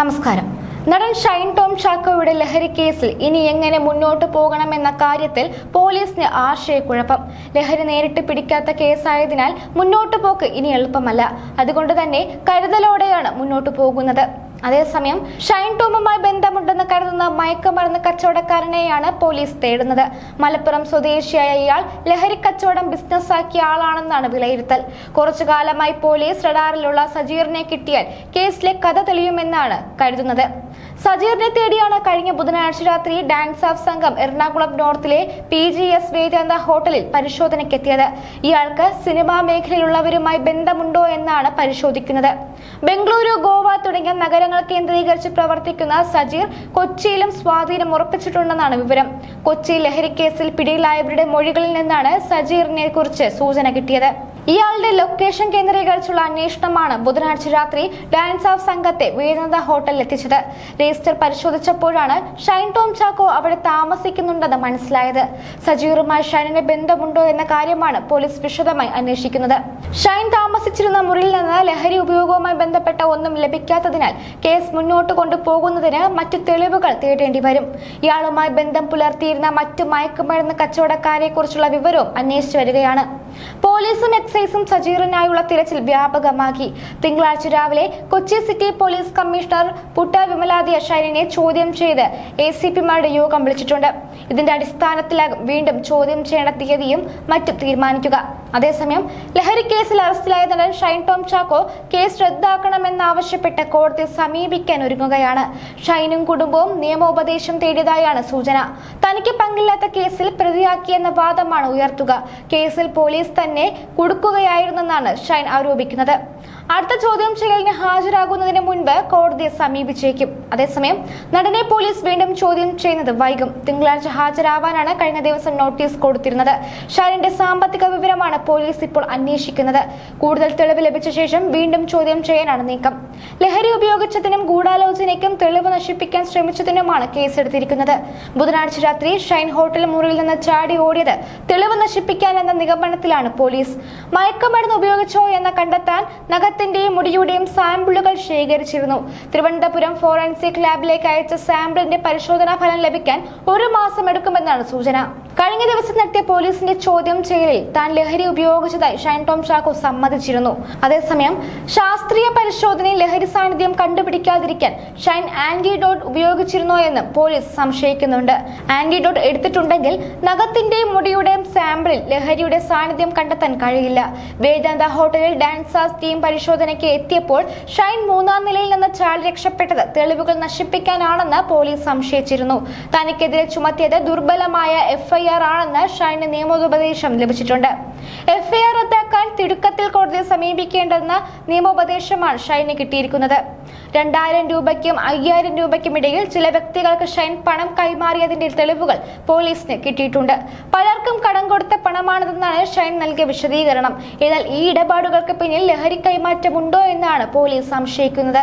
നമസ്കാരം. നടൻ ഷൈൻ ടോം ചാക്കോയുടെ ലഹരി കേസിൽ ഇനി എങ്ങനെ മുന്നോട്ട് പോകണമെന്ന കാര്യത്തിൽ പോലീസിന് ആശയക്കുഴപ്പം. ലഹരി നേരിട്ട് പിടിക്കാത്ത കേസായതിനാൽ മുന്നോട്ട് പോക്ക് ഇനി എളുപ്പമല്ല. അതുകൊണ്ട് തന്നെ കരുതലോടെയാണ് മുന്നോട്ട് പോകുന്നത്. അതേസമയം ഷൈൻ ടോമുമായി ബന്ധമുണ്ടെന്ന് കരുതുന്ന മയക്കുമരുന്ന് കച്ചവടക്കാരനെയാണ് പോലീസ് തേടുന്നത്. മലപ്പുറം സ്വദേശിയായ ഇയാൾ ലഹരി കച്ചവടം ബിസിനസ് ബിസിനസ്സാക്കിയ ആളാണെന്നാണ് വിലയിരുത്തൽ. കുറച്ചു കാലമായി പോലീസ് റഡാറിലുള്ള സജീറിനെ കിട്ടിയാൽ കേസിലെ കഥ തെളിയുമെന്നാണ് കരുതുന്നത്. സജീറിനെ തേടിയാണ് കഴിഞ്ഞ ബുധനാഴ്ച രാത്രി ഡാൻസ് ഓഫ് സംഘം എറണാകുളം നോർത്തിലെ പി ജി എസ് വേദാന്ത ഹോട്ടലിൽ പരിശോധനയ്ക്കെത്തിയത്. ഇയാൾക്ക് സിനിമാ മേഖലയിലുള്ളവരുമായി ബന്ധമുണ്ടോ എന്നാണ് പരിശോധിക്കുന്നത്. ബംഗളൂരു ഗോവ തുടങ്ങിയ നഗരങ്ങൾ കേന്ദ്രീകരിച്ച് പ്രവർത്തിക്കുന്ന സജീർ കൊച്ചിയിലും സ്വാധീനം ഉറപ്പിച്ചിട്ടുണ്ടെന്നാണ് വിവരം. കൊച്ചി ലഹരിക്കേസിൽ കേസിൽ പിടിയിലായവരുടെ മൊഴികളിൽ നിന്നാണ് സജീറിനെ കുറിച്ച് സൂചന കിട്ടിയത്. ഇയാളുടെ ലൊക്കേഷൻ കേന്ദ്രീകരിച്ചുള്ള അന്വേഷണമാണ് ബുധനാഴ്ച രാത്രി ഡാൻസ് ഓഫ് സംഘത്തെ വേദാന്ത ഹോട്ടലിൽ എത്തിച്ചത്. രജിസ്റ്റർ പരിശോധിച്ചപ്പോഴാണ് ഷൈൻ ടോം ചാക്കോ അവിടെ താമസിക്കുന്നുണ്ടെന്ന് മനസ്സിലായത്. സജീറുമായി ഷൈനിന് ബന്ധമുണ്ടോ എന്ന കാര്യമാണ് പോലീസ് വിശദമായി അന്വേഷിക്കുന്നത്. ഷൈൻ താമസിച്ചിരുന്ന മുറിയിൽ നിന്ന് ലഹരി ഉപയോഗവുമായി ബന്ധപ്പെട്ട ഒന്നും ലഭിക്കാത്തതിനാൽ കേസ് മുന്നോട്ട് കൊണ്ടുപോകുന്നതിന് മറ്റു തെളിവുകൾ തേടേണ്ടി വരും. ഇയാളുമായി ബന്ധം പുലർത്തിയിരുന്ന മറ്റു മയക്കുമരുന്ന് കച്ചവടക്കാരെ കുറിച്ചുള്ള വിവരവും അന്വേഷിച്ചു വരികയാണ്. പോലീസും എക്സൈസും സജീറിനായുള്ള തിരച്ചിൽ വ്യാപകമാക്കി. തിങ്കളാഴ്ച രാവിലെ Kochi city police commissioner Putta Vimaladi അഷാരിനെ ചോദ്യം ചെയ്ത് എ സി പിമാരുടെ യോഗം വിളിച്ചിട്ടുണ്ട്. ഇതിന്റെ അടിസ്ഥാനത്തിലാകും വീണ്ടും ചോദ്യം ചെയ്യേണ്ട തീയതിയും മറ്റും തീരുമാനിക്കുക. അതേസമയം ലഹരി കേസിൽ അറസ്റ്റിലായ നടൻ ഷൈൻ ടോം ചാക്കോ കേസ് റദ്ദാക്കണമെന്നാവശ്യപ്പെട്ട് കോടതി സമീപിക്കാൻ ഒരുങ്ങുകയാണ്. ഷൈനും കുടുംബവും നിയമോപദേശം തേടിയതായാണ് സൂചന. തനിക്ക് പങ്കില്ലാത്ത കേസിൽ പ്രതിയാക്കിയെന്ന വാദമാണ് ഉയർത്തുക. കേസിൽ പോലീസ് തന്നെ കുടുക്കുകയായിരുന്നെന്നാണ് ഷൈൻ ആരോപിക്കുന്നത്. അടുത്ത ചോദ്യം ചെയ്യലിന് ഹാജരാകുന്നതിന് മുൻപ് കോടതിയെ സമീപിച്ചേക്കും. അതേസമയം നടനെ പോലീസ് വീണ്ടും ചോദ്യം ചെയ്യുന്നത് വൈകും. തിങ്കളാഴ്ച ഹാജരാവാനാണ് കഴിഞ്ഞ ദിവസം നോട്ടീസ് കൊടുത്തിരുന്നത്. ഷൈനിന്റെ സാമ്പത്തിക വിവരമാണ് പോലീസ് ഇപ്പോൾ അന്വേഷിക്കുന്നത്. കൂടുതൽ തെളിവ് ലഭിച്ച ശേഷം വീണ്ടും ചോദ്യം ചെയ്യാനാണ് നീക്കം. ലഹരി ഉപയോഗിച്ചതിനും ഗൂഢാലോചനയ്ക്കും തെളിവ് നശിപ്പിക്കാൻ ശ്രമിച്ചതിനുമാണ് കേസെടുത്തിരിക്കുന്നത്. ബുധനാഴ്ച രാത്രി ഷൈൻ ഹോട്ടൽ മുറിയിൽ നിന്ന് ചാടി ഓടിയത് തെളിവ് നശിപ്പിക്കാൻ എന്ന നിഗമനത്തിലാണ് പോലീസ്. മയക്കുമരുന്ന് ഉപയോഗിച്ചോ എന്ന് കണ്ടെത്താൻ നഖത്തിന്റെയും മുടിയുടെയും സാമ്പിളുകൾ ശേഖരിച്ചിരുന്നു. തിരുവനന്തപുരം ഫോറൻസിക് ലാബിലേക്ക് അയച്ച സാമ്പിളിന്റെ പരിശോധനാ ഫലം ലഭിക്കാൻ ഒരു മാസം എടുക്കുമെന്നാണ് സൂചന. കഴിഞ്ഞ ദിവസം നടത്തിയ പോലീസിന്റെ ചോദ്യം ചെയ്യലിൽ താൻ ലഹരി ഉപയോഗിച്ചതായി ഷൈൻ ടോം ചാക്കോ സമ്മതിച്ചിരുന്നു. അതേസമയം ശാസ്ത്രീയ പരിശോധനയിൽ ലഹരി സാന്നിധ്യം കണ്ടുപിടിക്കാതിരിക്കാൻ ഷൈൻ ആന്റിഡോട്ട് ഉപയോഗിച്ചിരുന്നോ എന്ന് പോലീസ് സംശയിക്കുന്നുണ്ട്. ആന്റിഡോട്ട് എടുത്തിട്ടുണ്ടെങ്കിൽ നഖത്തിന്റെയും മുടിയുടെയും സാമ്പിളിൽ ലഹരിയുടെ സാന്നിധ്യം കണ്ടെത്താൻ കഴിയില്ല. വേദാന്ത ഹോട്ടലിൽ ഡാൻസാസ് ടീം പരിശോധനയ്ക്ക് എത്തിയപ്പോൾ ഷൈൻ മൂന്നാം നിലയിൽ നിന്ന് ചാടി രക്ഷപ്പെട്ടത് തെളിവുകൾ നശിപ്പിക്കാനാണെന്ന് പോലീസ് സംശയിച്ചിരുന്നു. തനിക്കെതിരെ ചുമത്തിയത് ദുർബലമായ എഫ്ഐആർ ആണെന്ന് ഷൈന് നിയമോപദേശം ലഭിച്ചിട്ടുണ്ട്. എഫ്ഐആർ റദ്ദാക്കാൻ തിടുക്കത്തിൽ കോടതിയെ സമീപിക്കേണ്ടെന്ന നിയമോപദേശമാണ് ഷൈന് കിട്ടിയിരിക്കുന്നത്. രണ്ടായിരം രൂപയ്ക്കും അയ്യായിരം രൂപയ്ക്കും ഇടയിൽ ചില വ്യക്തികൾക്ക് ഷൈൻ പണം കൈമാറിയതിന്റെ തെളിവുകൾ പോലീസിന് കിട്ടിയിട്ടുണ്ട്. പലർക്കും കടം കൊടുത്ത പണമാണിതെന്നാണ് ഷൈൻ നൽകിയ വിശദീകരണം. എന്നാൽ ഈ ഇടപാടുകൾക്ക് പിന്നിൽ ലഹരി കൈമാറ്റമുണ്ടോ എന്നാണ് പോലീസ് സംശയിക്കുന്നത്.